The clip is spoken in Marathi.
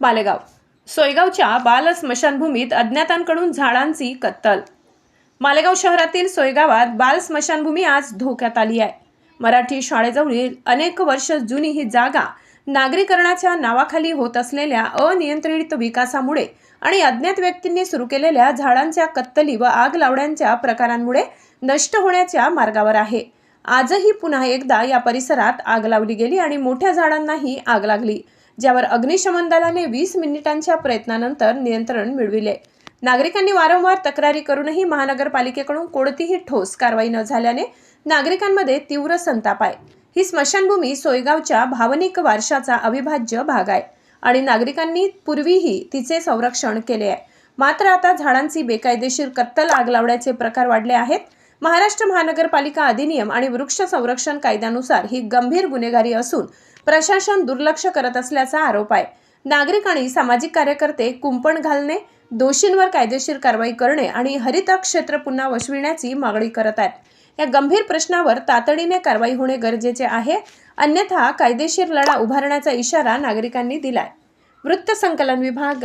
मालेगाव सोयगावच्या बाल स्मशानभूमीत अज्ञातांकडून झाडांची कत्तल. मालेगाव शहरातील सोयगावात बाल स्मशानभूमी आज धोक्यात आली आहे. मराठी शाळेजवळील अनेक वर्ष जुनी ही जागा नागरीकरणाच्या नावाखाली होत असलेल्या अनियंत्रित विकासामुळे आणि अज्ञात व्यक्तींनी सुरू केलेल्या झाडांच्या कत्तली व आग लावण्याच्या प्रकारांमुळे नष्ट होण्याच्या मार्गावर आहे. आजही पुन्हा एकदा या परिसरात आग लावली गेली आणि मोठ्या झाडांनाही आग लागली. ज्यावर अग्निशमन दलाने वीस मिनिटांच्या प्रयत्नानंतर नियंत्रण मिळविले. नागरिकांनी वारंवार तक्रारी करूनही महानगरपालिकेकडून कोणतीही ठोस कारवाई न झाल्याने नागरिकांमध्ये तीव्र संताप आहे. ही स्मशानभूमी सोयगावच्या भावनिक वारशाचा अविभाज्य भाग आहे आणि नागरिकांनी पूर्वीही तिचे संरक्षण केले आहे. मात्र आता झाडांची बेकायदेशीर कत्तल आग लावण्याचे प्रकार वाढले आहेत. महाराष्ट्र महानगरपालिका अधिनियम आणि वृक्ष संरक्षण कायद्यानुसार ही गंभीर गुन्हेगारी असून प्रशासन दुर्लक्ष करत असल्याचा आरोप आहे. नागरिक आणि सामाजिक कार्यकर्ते कुंपण घालणे दोषींवर कायदेशीर कारवाई करणे आणि हरित क्षेत्र पुन्हा वसविण्याची मागणी करत आहेत. या गंभीर प्रश्नावर तातडीने कारवाई होणे गरजेचे आहे अन्यथा कायदेशीर लढा उभारण्याचा इशारा नागरिकांनी दिलाय. वृत्त संकलन विभाग